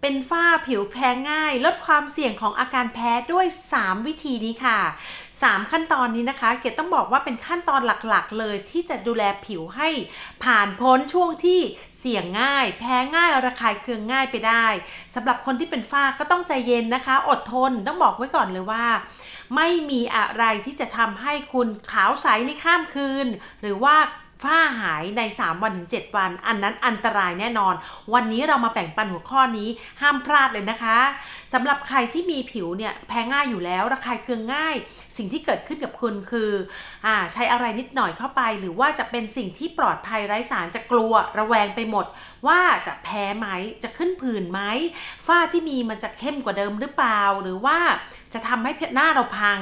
เป็นฝ้าผิวแพ้ง่าย ลดความเสี่ยงของอาการแพ้ด้วย 3 วิธีนี้ค่ะ 3 ขั้นตอนนี้นะคะ เกดต้องบอกว่าเป็นขั้นตอนหลักๆ เลยที่จะดูแลผิวให้ผ่านพ้นช่วงที่เสี่ยงง่าย แพ้ง่ายระคายเคืองง่ายไปได้สำหรับคนที่เป็นฝ้าก็ต้องใจเย็นนะคะ อดทนต้องบอกไว้ก่อนเลยว่า ไม่มีอะไรที่จะทำให้คุณขาวใสในข้ามคืน หรือว่า ฝ้าหายใน 3 วันถึง 7 วัน อันนั้นอันตรายแน่นอน วันนี้เรามาแบ่งปันหัวข้อนี้ห้ามพลาดเลยนะคะสำหรับใครที่มีผิวเนี่ยแพ้ง่ายอยู่แล้วระคายเคืองง่าย สิ่งที่เกิดขึ้นกับคุณคืออ่าใช้อะไรนิดหน่อยเข้าไป หรือว่าจะเป็นสิ่งที่ปลอดภัยไร้สารจะกลัวระแวงไปหมด ว่าจะแพ้ไหมจะขึ้นผื่นไหมฝ้าที่มีมันจะเข้มกว่าเดิมหรือเปล่า หรือว่าจะทำให้หน้าเราพัง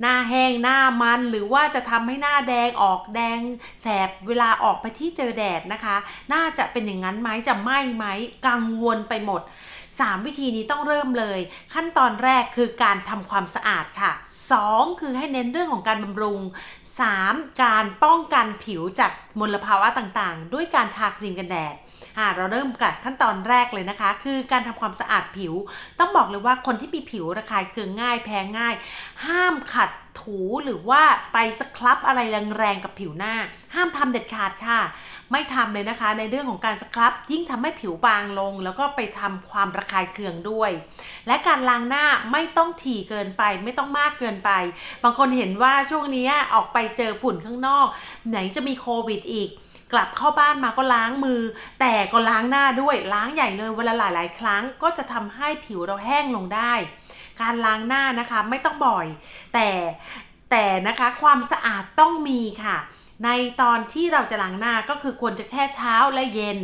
หน้าแห้งหน้ามันหรือว่าจะทำให้หน้าแดงออกแดงแสบเวลาออกไปที่เจอแดดนะคะ น่าจะเป็นอย่างนั้นไหมจะไหม้ไหมกังวลไปหมด 3 วิธีนี้ต้องเริ่มเลย ขั้นตอนแรกคือการทำความสะอาดค่ะ 2 คือให้เน้นเรื่องของการบำรุง 3 การป้องกันผิวจาก มลภาวะต่างๆ ด้วยการทาครีมกันแดดเราเริ่มกับขั้นตอนแรกเลยนะคะ คือการทำความสะอาดผิว ต้องบอกเลยว่าคนที่มีผิวระคายเคืองง่ายแพ้ง่าย ห้ามขัดถูหรือว่าไปสครับอะไรแรงๆกับผิวหน้าามทำเด็ดขาดค่ะ ไม่ทำเลยนะคะ ในเรื่องของการสครับ ยิ่งทำให้ผิวบางลง แล้วก็ไปทำความระคายเคืองด้วย และการล้างหน้าไม่ต้องถี่เกินไป ไม่ต้องมากเกินไป บางคนเห็นว่าช่วงนี้ออกไปเจอฝุ่นข้างนอก ไหนจะมีโควิดอีกกลับเข้าบ้านมาก็ล้างมือ แต่ก็ล้างหน้าด้วยล้างใหญ่เลยเวลาหลาย ๆ ครั้งก็จะทำให้ผิวเราแห้งลงได้ การล้างหน้านะคะไม่ต้องบ่อย แต่แต่นะคะความสะอาดต้องมีค่ะ ในตอนที่เราจะล้างหน้าก็คือควรจะแค่เช้าและเย็น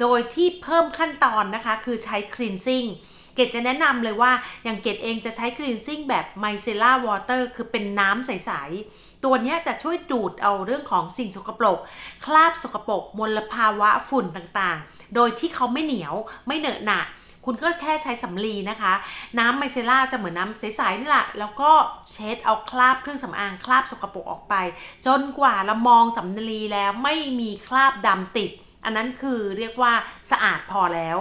โดยที่เพิ่มขั้นตอนนะคะ คือใช้ cleansing เกดจะแนะนำเลยว่า อย่างเกดเองจะใช้ cleansing แบบ micellar water คือเป็นน้ำใส ๆ ตัวนี้จะช่วยดูดเอาเรื่องของสิ่งสกปรก คราบสกปรกมลภาวะฝุ่นต่างๆ โดยที่เขาไม่เหนียวไม่เหนอะหนะ คุณก็แค่ใช้สำลีนะคะ น้ำไมเซล่าจะเหมือนน้ำใสๆนี่แหละ แล้วก็เช็ดเอาคราบเครื่องสำอางคราบสกปรกออกไป จนกว่าเรามองสำลีแล้วไม่มีคราบดำติด อันนั้นคือเรียกว่าสะอาดพอแล้ว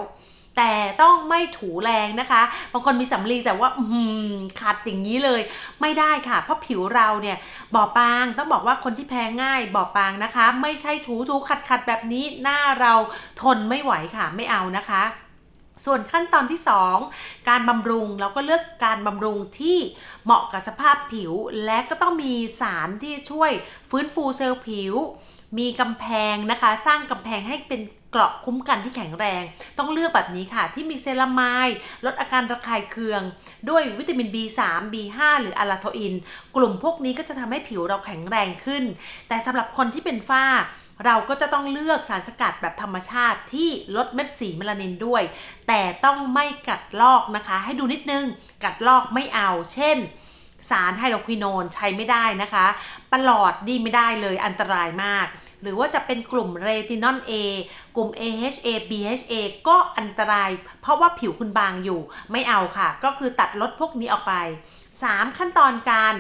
แต่ต้องไม่ถูแรงนะคะ บางคนมีสำลีแต่ว่าอืมขัดอย่างนี้เลย ไม่ได้ค่ะ เพราะผิวเราเนี่ยบอบบางต้องบอกว่าคนที่แพ้ง่ายบอบบางนะคะ ไม่ใช่ถูถูขัดขัดๆแบบนี้หน้าเราทนไม่ไหวค่ะไม่เอานะคะ ส่วนขั้นตอนที่ 2 การบำรุงเราก็เลือกการบำรุงที่เหมาะกับสภาพผิว และก็ต้องมีสารที่ช่วยฟื้นฟูเซลล์ผิว มีกำแพงนะคะ สร้างกำแพงให้เป็นเกราะคุ้มกันที่แข็งแรง ต้องเลือกแบบนี้ค่ะ ที่มีเซรามายลดอาการระคายเคือง ด้วยวิตามิน B3 B5 หรืออะลาโทอิน กลุ่มพวกนี้ก็จะทำให้ผิวเราแข็งแรงขึ้น แต่สำหรับคนที่เป็นฝ้า เราก็จะต้องเลือกสารสกัดแบบธรรมชาติที่ลดเม็ดสีเมลานินด้วย แต่ต้องไม่กัดลอกนะคะ ให้ดูนิดนึง กัดลอกไม่เอา เช่น สารไฮโดรควิโนนใช้ไม่ได้นะคะ ประหลอดดีไม่ได้เลยอันตรายมาก หรือว่าจะเป็นกลุ่มเรตินอล A กลุ่ม AHA BHA ก็อันตราย เพราะว่าผิวคุณบางอยู่ไม่เอาค่ะ ก็คือตัดลดพวกนี้ออกไป 3 ขั้นตอนการ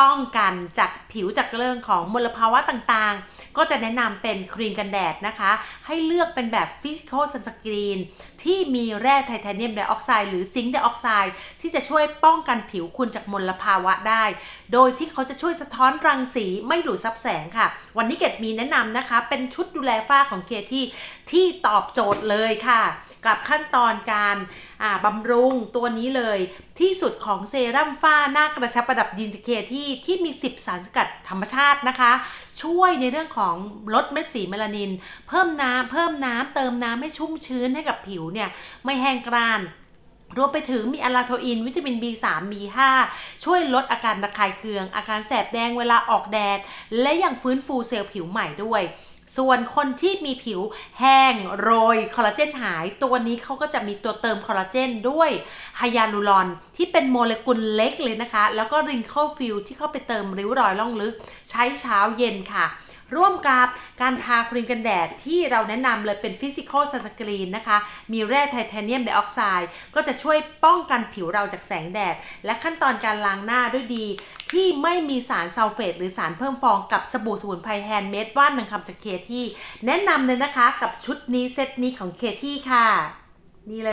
ป้องกันจากผิวจากเรื่องของมลภาวะต่างๆ ก็จะแนะนำเป็นครีมกันแดดนะคะ ให้เลือกเป็นแบบฟิสิกอลซันสกรีนที่มีแร่ไทเทเนียมไดออกไซด์หรือซิงค์ไดออกไซด์ที่จะช่วยป้องกันผิวคุณจากมลภาวะได้ โดยที่เขาจะช่วยสะท้อนรังสีไม่ดูดซับแสงค่ะ วันนี้เกดมีแนะนำนะคะ เป็นชุดดูแลฝ้าของเคที่ที่ตอบโจทย์เลยค่ะ กับขั้นตอนการอ่าบำรุงตัวนี้เลย ที่สุดของเซรั่มฝ้าหน้ากระชับประดับยีนจากเคที่ที่มี 10 สารสกัดธรรมชาตินะคะ ช่วยในเรื่องของลดเม็ดสีเมลานิน เพิ่มน้ำเพิ่มน้ำเติมน้ำให้ชุ่มชื้นให้กับผิวเนี่ยไม่แห้งกร้าน รวมไปถึงมีอะลาโทอิน วิตามิน B3 B5 ช่วยลดอาการระคายเคือง อาการแสบแดงเวลาออกแดด และยังฟื้นฟูเซลล์ผิวใหม่ด้วยส่วนคนที่มีผิวแห้งโรยคอลลาเจนหาย ตัวนี้เขาก็จะมีตัวเติมคอลลาเจนด้วยไฮยาลูรอน ที่เป็นโมเลกุลเล็กเลยนะคะ แล้วก็ริงเคิลฟิลที่เข้าไปเติมริ้วรอยล่องลึก ใช้เช้าเย็นค่ะ ร่วมกับ การทาครีมกันแดดที่เราแนะนำเลยเป็นฟิสิกอลซันสกรีนนะคะ มีแร่ไทเทเนียมไดออกไซด์ก็จะช่วยป้องกันผิวเราจากแสงแดด และขั้นตอนการล้างหน้าด้วยดี ที่ไม่มีสารซัลเฟตหรือสารเพิ่มฟองกับสบู่สมุนไพรแฮนด์เมดว่านนึ่งคำจากเคที่ แนะนำเลยนะคะกับชุดนี้เซตนี้ของเคที่ค่ะ นี่เลย